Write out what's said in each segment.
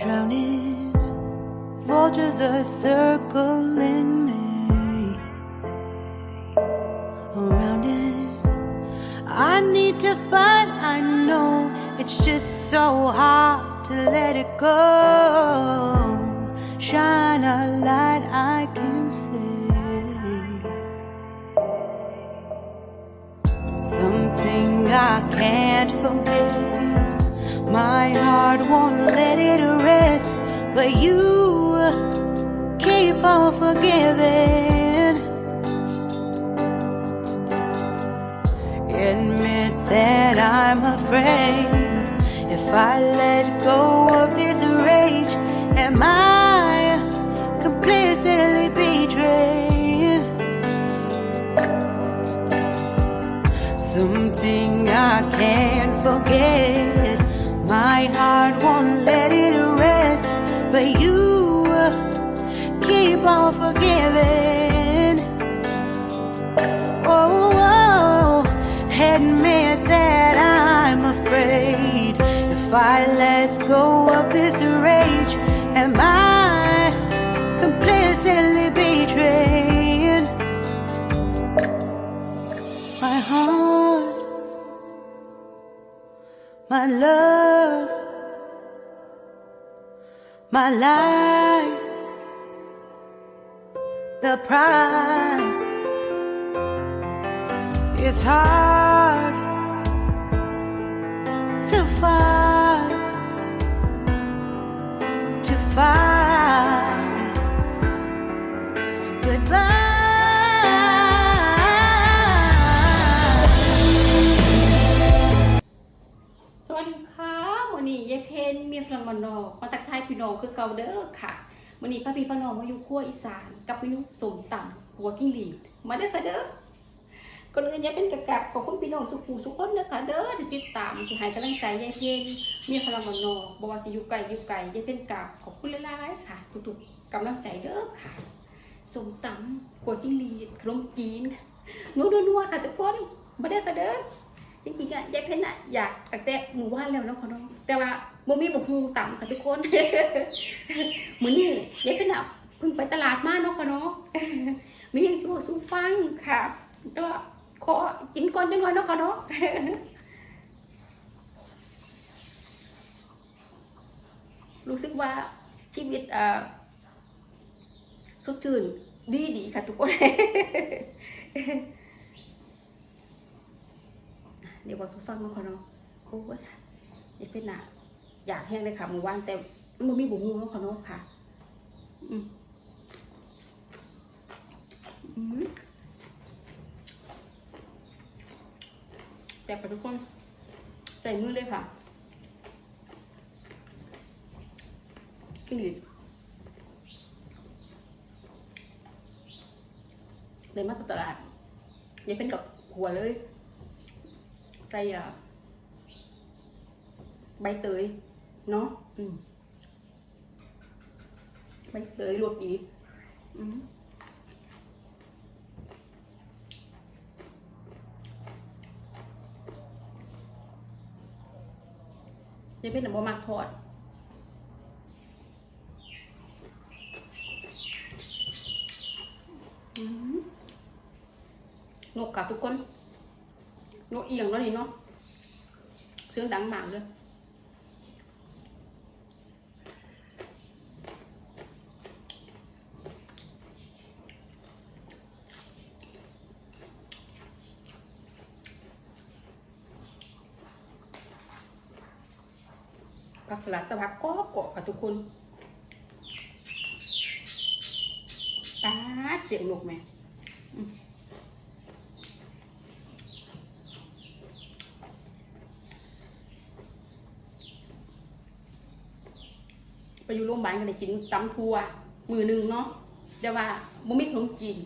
Drowning. Vultures are circling me. Around it, I need to fight. I know it's just so hard to let it go. Shine a light I can see. Something I can't forget. My heart won't let it rest, but you keep on forgiving. Admit that I'm afraid. If I let go of this rage, am I completely betrayed? Something I can't forget. My love, my life, the price. It's hard to fight, to fight. พี่น้องคือเก่าเด้อค่ะวันนี้พระพี่พระน้องมาอยู่ครัวอีสาน กับพี่นุสมต่ำหัวกิ้งหรีดมาเด้อค่ะเด้อก่อนอื่นยายเป็นกะกับขอบคุณพี่น้องสุขูสุขคนเด้อค่ะเด้อที่ติดตามที่ให้กำลังใจยายเพนเมียฝรั่งมันนอกบอกว่าจะอยู่ไกลอยู่ไกลยายเพนกับขอบคุณหลายๆค่ะทุกๆกำลังใจเด้อค่ะสมตำหัวกิ้งหรีดขนมจีนนัวนัวๆค่ะทุกคนมาเด้อค่ะเด้อจริงๆอะยายเพนอะอยากแต่หมู่บ้านแล้วเนาะค่ะเนาะแต่ว่า บ่มีบ่ฮู้ต่ำค่ะทุกคนมือนี้ยายเพนอะเพิ่งไปตลาดมาเนาะค่ะเนาะมีเรื่องสิบอกสู่ฟังค่ะแต่ว่าขอกินก่อนจังหน่อยเนาะค่ะเนาะรู้สึกว่าชีวิตอ่อสดชื่นดีดีค่ะทุกคน เดี๋ยวบอกสุฟังมาก่อนเนาะโอ้ยอยากเป็นหนา อยากแห้งเลยค่ะมู่บ้านแต่มันมีบุหูเนาะค่ะเนาะค่ะ อืมอืมแต่ทุกคนใส่มือเลยค่ะกินดีเลยมาตลาดอย่าเป็นกับหัวเลย ใส่ใบเตย เนาะอืมใบเตยรวดดีอืมยายเป็นหนังบมักทอดอืมนกกับทุกคนนกเอียงแล้วนี่เนาะเสียงดังมากเลย สลัดตะพักก็กรอบค่ะทุกคนตาเสียงนกไหมไปอยู่โรงพยาบาลก็ได้กินตำทัวมือหนึ่งเนาะเดี๋ยวว่าบ่มีขนมจีน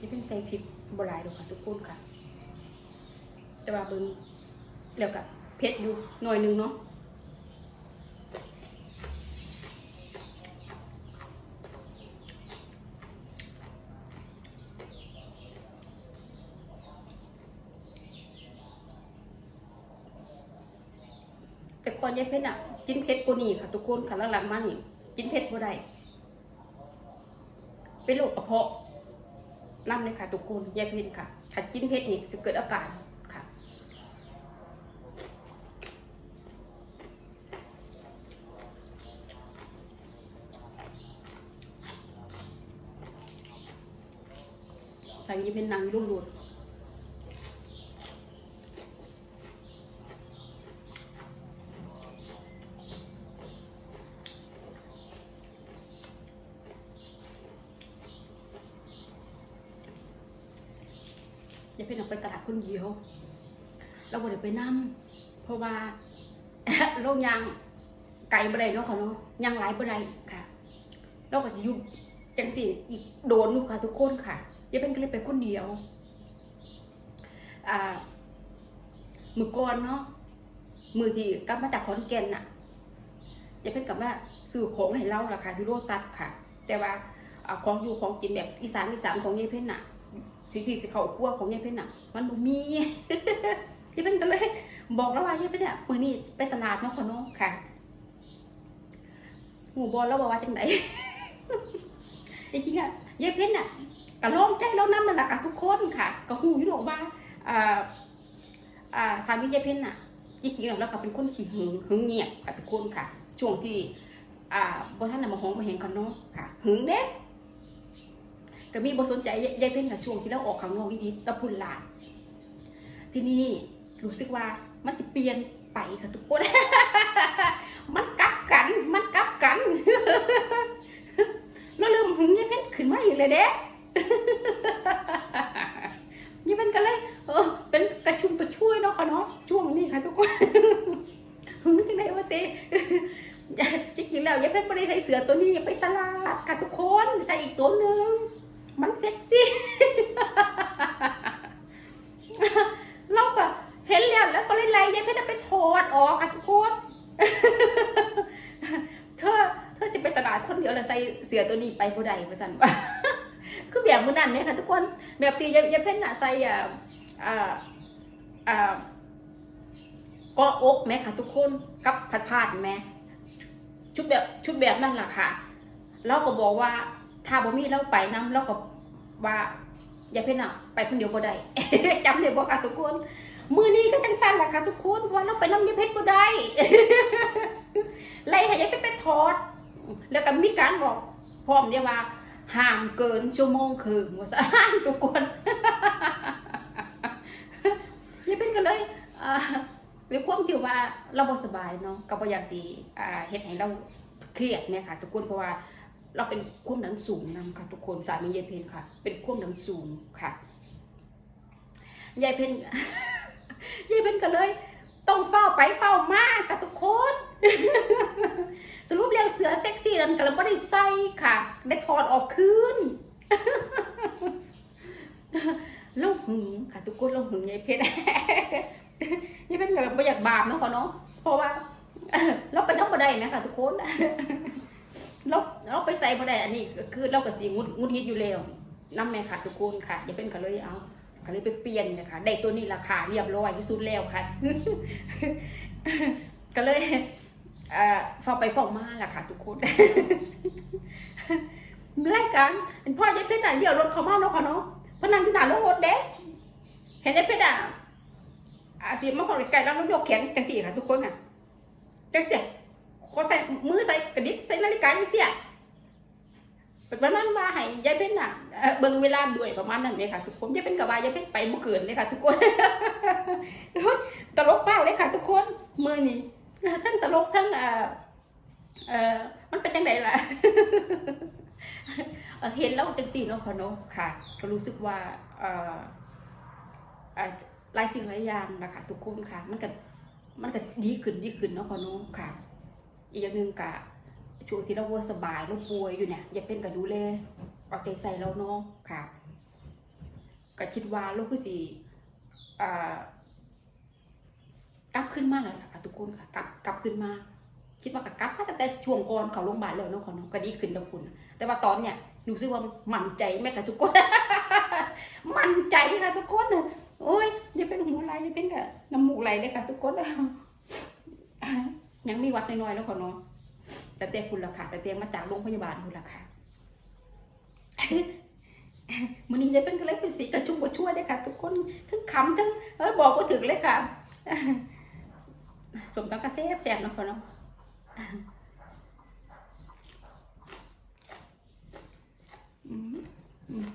นี่เป็น ใส่พริกบหลายดูค่ะทุกคนค่ะ แต่ว่าเบิ่งแล้วกับเผ็ดอยู่หน่อยหนึงเนาะแต่ก่อนยายเพชรอะกินเผ็ดกว่านี้ค่ะทุกคนค่ะแล้วหลังๆมานี่กินเผ็ดบ่ได้เป็นโรคกระเพาะ น้ำเลยค่ะทุกคนยาเผ็ดค่ะถ้ากินเผ็ดนี่จะเกิดอาการค่ะ ใส่ยี่เป็นนางรุ่งโรด อย่าเป็นออกไปตลาดคนเดียว เราบ่ได้ไปนำเพราะว่าโรงยางไก่บ่ได้เนาะค่ะเนาะยางหลายบ่ได้ค่ะเราก็สิอยู่จังซี่อีกโดนอยู่ค่ะทุกคนค่ะอย่าเป็นก็เลยไปคนเดียวอ่ามือก่อนเนาะมือที่กลับมาจากขอนแก่นน่ะอย่าเป็นกับว่าสื่อของให้เราล่ะค่ะที่โรตัสค่ะ แต่ว่าอของอยู่ของกินแบบอีสานอีสานของยายเพ่นน่ะสิ่งที่เขากลัวของยายเพ่นน่ะ มันบ่มี ยายเพ่นก็เลยบอกแล้วว่ายายเพ่นเนี่ยปืนนี้ไปตลาดเนาะค่ะเนาะค่ะหูบอลแล้วบอกว่าจังไดจริงๆอะยายเพ่นน่ะก็ลองใจเรานั่นนั่นแหละค่ะทุกคนค่ะก็หูอยู่ดอกว่าอ่าอ่าสามียายเพ่นน่ะจริงๆแล้วก็เป็นคนขี้หึงหึงเงียบค่ะทุกคนค่ะ ช่วงที่อ่าบ่ท่านน่ะมาห้องมาเห็นกันเนาะค่ะหึงเด้ก็มีบทสนใจยายเพ่นกับช่วงที่เราออกข้างนอกดีๆตะพุ่นหลานทีนี้ รู้สึกว่ามันจะเปลี่ยนไปค่ะทุกคน มันกลับกัน มันกลับกันแล้วเริ่มหึงยายเพ่นขึ้นมาอีกเลยเด้ยายเพ่นก็เลย เออ เป็นกระชุ่มกระชวยเนาะค่ะเนาะช่วงนี้ค่ะทุกคน หึงที่ไหนวะเต้จริงๆแล้วยายเพ่นไม่ได้ใส่เสือตัวนี้ไปตลาดค่ะทุกคน ใส่อีกตัวหนึ่งมันเซ็กซี่ เราก็เห็นแล้วแล้วก็เลยไล่ยายเพชรไปถ อออกค่ะทุกคนเธอเธอสิไปตลาดคนเดียวแล้วใส่เสื้อตัวนี้ไปบ่ได้ว่าซั่นว่าคือแบบมือนั้นเนี่ยค่ะทุกคนแบบที่ยายเพชรน่ะใส่อ่าอ่าอ่าก็อกแม่ค่ะทุกคนกับผัดผาดแม่ชุดแบบชุดแบบนั่นแหละค่ะเราก็บอกว่าถ้าบ่มีเราไปนํเราก็ว่าอย่าเพ่นน่ะไปคนเดียวบ่ได้จำได้บ่ค่ะทุกคน มือนี้ก็จังซั่นล่ะค่ะทุกคนเพราะว่าเราไปนำยาเพชรบ่ได้ไล่ให้ยายเพชรไปถอด แล้วก็มีการบอกพร้อมเด้ว่าห้ามเกินชั่วโมงครึ่งว่าซั่นทุกคนยายเพชรก็เลยอ่าด้วยความที่ว่าเราบ่สบายเนาะก็บ่อยากสิเฮ็ดให้เราเครียดเนี่ยค่ะ ทุกคนเพราะว่าเราเป็นความดันสูงนำค่ะ ทุกคนสามียายเพนค่ะ เป็นความดันสูงค่ะยายเพน ยายเพนก็เลย ต้องเฝ้าไปเฝ้ามากับทุกคนสรุปเรียงเสือเซ็กซี่นั้นก็เลยไม่ได้ใส่ค่ะ ได้ถอดออกคืนแล้วหึงค่ะทุกคนเราหึงยายเพชรยายเพชรก็เลยไม่อยากบาปเนาะค่ะเนาะเพราะว่าเราไปน้ำบันไดไหมค่ะทุกคนเราเราไปใส่บ่ได้อันนี้คือเราก็สิงุดงุดยิดอยู่แล้วน้ำแม่ค่ะทุกคนค่ะอย่าเป็นก็เลยเอา ก็เลยไปเปลี่ยนนะคะได้ตัวนี้ราคาเรียบร้อยที่สุดแล้วค่ะ ก็เลยเอ่อฟอไปฟอมาแหละค่ะ ทุกคนรายการพ่อยายเพชรอะเดี๋ยวรถเขามาเนาะค่ะเนาะพนังอยู่หน้าโรงรถเด้เห็นยายเพชรอะอาสิมาขอไก่แล้วน้องยกแขนกันสิค่ะ ทุกคนอะจังเสียก็ใส่มือใส่กระดิกใส่นาฬิกาจังเสีย ประมาณว่าให้ยายเพชรน่ะเบิ่งเวลาด้วยประมาณนั้นเลยค่ะทุกคนยายเพชรกับว่ายายเพชรไปเมื่อคืนเลยค่ะ ทุกคนตลกเป้าเลยค่ะ ทุกคนมือนี้ทั้งตลกทั้งเอ่อเอ่อมันเป็นจังไดล่ะเห็นแล้วจังสี่เนาะค่ะเนาะค่ะก็รู้สึกว่าเอ่อเอ่อหลายสิ่งหลายอย่างนะคะทุกคนค่ะ มันก็มันก็ดีขึ้นดีขึ้นเนาะค่ะเนาะค่ะ อีกอย่างหนึ่งกะ ช่วงที่เราบ่สบายเราป่วยอยู่เนี่ย อย่าเป็นกับดูแลเอาใจใส่เราเนาะค่ะก็คิดว่าเราคือสิอ่ากลับขึ้นมาแล้วล่ะค่ะทุกคนค่ะกลับกลับขึ้นมา คิดว่ากกลับมาแต่ช่วงก่อนเขาโรงพยาบาลแล้วเนาะค่ะเนาะก็ดีขึ้นแล้วคุณแต่ว่าตอนเนี่ยรู้สึกว่ามั่นใจแม่ค่ะทุกคน มั่นใจค่ะทุกคนน่ะโอ้ยอย่าเป็นหัวไหลอย่าเป็นกับน้ำมูกไหลเลยค่ะทุกคนยังมีวัดน้อยๆแล้วค่ะเนาะ แต่เตียคุณราคาแต่เตียมาจากโรงพยาบาลคุณราคามันนี้จะเป็นก็เลยเป็นสีกระชุ่มกระชวยเลยค่ะ ทุกคนทั้งคำทั้งเออบอกก็ถึงเลยค่ะ สมกับกระเซฟแสบเนาะค่ะเนาะอืมอืม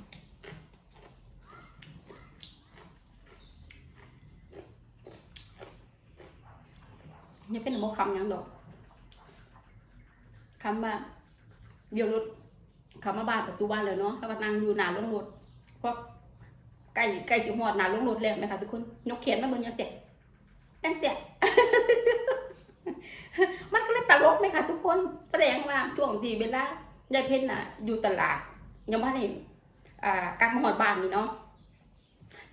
นี่เป็นหมอคำยังดอก คำว่าเดี๋ยวรถคำมาบ้านประตูบ้านเลยเนาะแล้วก็นั่งอยู่หนาโรงรถเพราะใกล้ใกล้สิหอดหนาโรงรถแล้วไหมคะทุกคนยกเขียนมาเบิ่งยังเสร็จจังเสร็จมันก็เลยตลกไหมคะทุกคนแสดงว่าช่วงที่เวลายายเพ็ญน่ะ อยู่ตลาดยังไม่ได้อ่ากลับมาหอดบ้านนี่เนาะ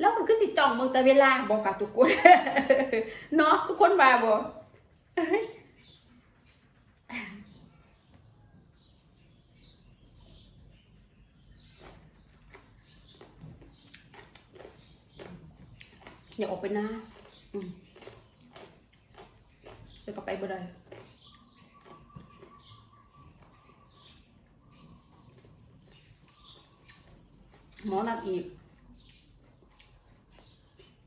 แล้วก็คือสิจ้องเมืองแต่เวลาบอกค่ะทุกคนเนาะทุกคนมาบอก อย่าออกไปหน้า อืมเดี๋ยวก็ไปบ่ได้หมอนัดอีก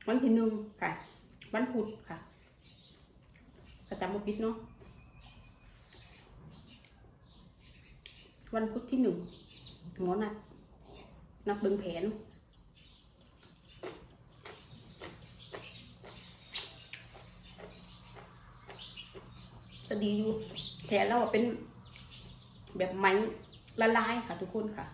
วันที่หนึ่งค่ะ วันพุธค่ะประจำวันพิษเนาะวันพุธที่หนึ่งหมอนัดนัดเบิ่งแผน ดีอยู่แผลเราเป็นแบบไม้ละลายค่ะทุกคนค่ะ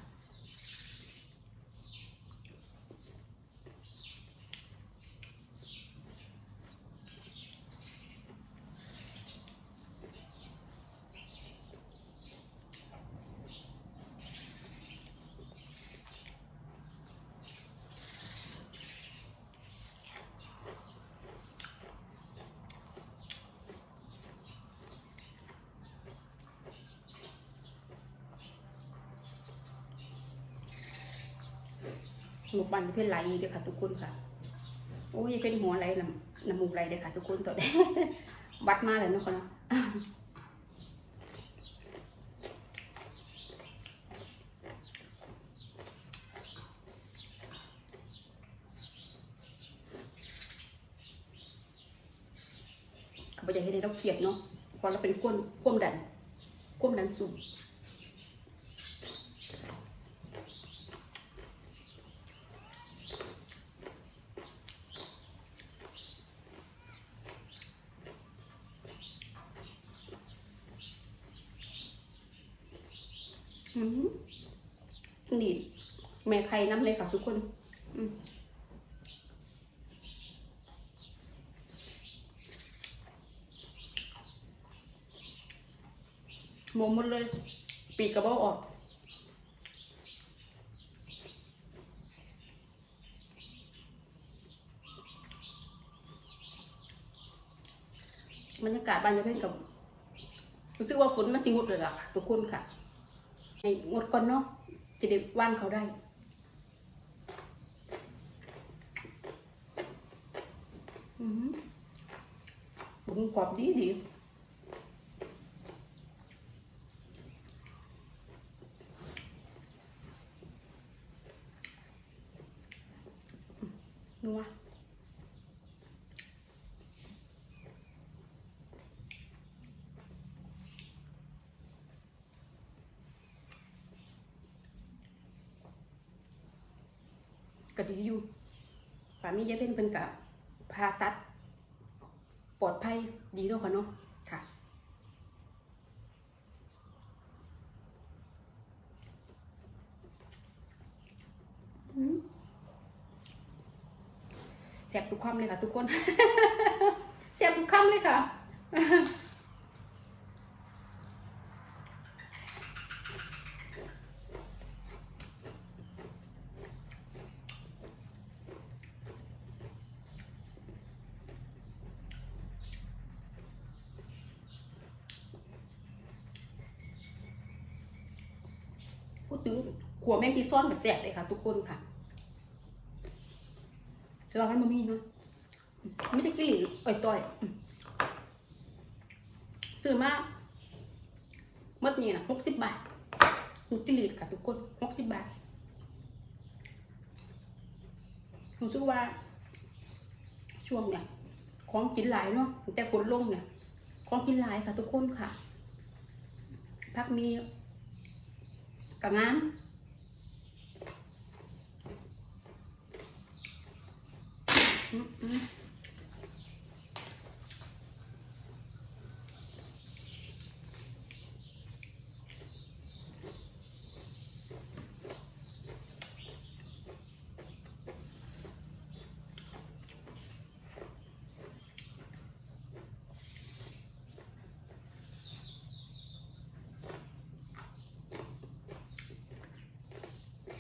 หมูปันจะเป็นไหลเด้อค่ะ ทุกคนค่ะ โอ้ยเป็นหัวไหลน้ำน้ำมูกไหลเด้อค่ะทุกคนตอนนี้วัดมาแล้วเนะค่ะเนาะเขาบอกจะให้เราเครียดเนาะเพราะเราเป็นก้นก้มดันก้มดันสูง อืมนี่ แม่ใครน้ำเลยค่ะทุกคนอืมหมหมดเลย ปีกกระเบอกออกบรรยากาศบ้านยายเพ่นกับ รู้สึกว่าฝนมันสิงดเลยล่ะค่ะทุกคนค่ะ ให้งดก่อนเนาะ จะได้ว่านเขาได้ อืมบุ้งกรอบดีดี นัวก็ดี อยู่สามียายเป็นเป็นกับผ่าตัด ปลอดภัยดีเนาะค่ะเนาะค่ะแซบทุกคำเลยค่ะทุกคนแซบทุกคำเลยค่ะ พูดถึงขัวแมงกีซ่อนกับแซ่บเลยค่ะ ทุกคนค่ะเราให้มันมีเนาะไม่ได้กลิ่นอ่อยต่อยซื้อมาเมื่อนี้นะหกสิบบาทมันกลิ่นค่ะทุกคนหกสิบบาทผมซื้อว่า ช่วงเนี่ยของกินหลายเนาะแต่ฝนลงเนี่ยของกินหลายค่ะทุกคนค่ะพักมี กับนอืมอืม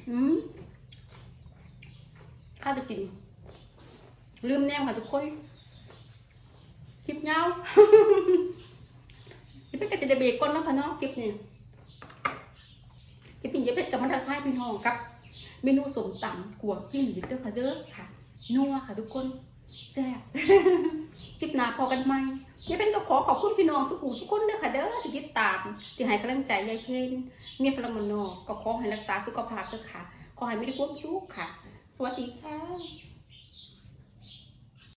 อืมข้าจะกิน ลืมแนวค่ะทุกคนคลิปยาวยี่เป็ดก็จะได้เบรกก่อนนาะค่ะเนาะคลิปนี้คลิปนี้ยี่เป็ดกับมันทักทายพี่น้องกับ เมนูสมตำกัวจิ้มหรือเด้อค่ะเด้อค่ะนัวค่ะทุกคนแซ่บคลิปหน้าพอกันไหมยายเป็นก็ขอขอบคุณพี่น้องสุขุทุกคนเด้อค่ะเด้อที่ติดตาม ที่ให้กำลังใจยายเพนเมียฟลามโนก็ขอให้รักษาสุขภาพเด้อค่ะ ขอให้ไม่ได้ควบสุขค่ะ สวัสดีค่ะ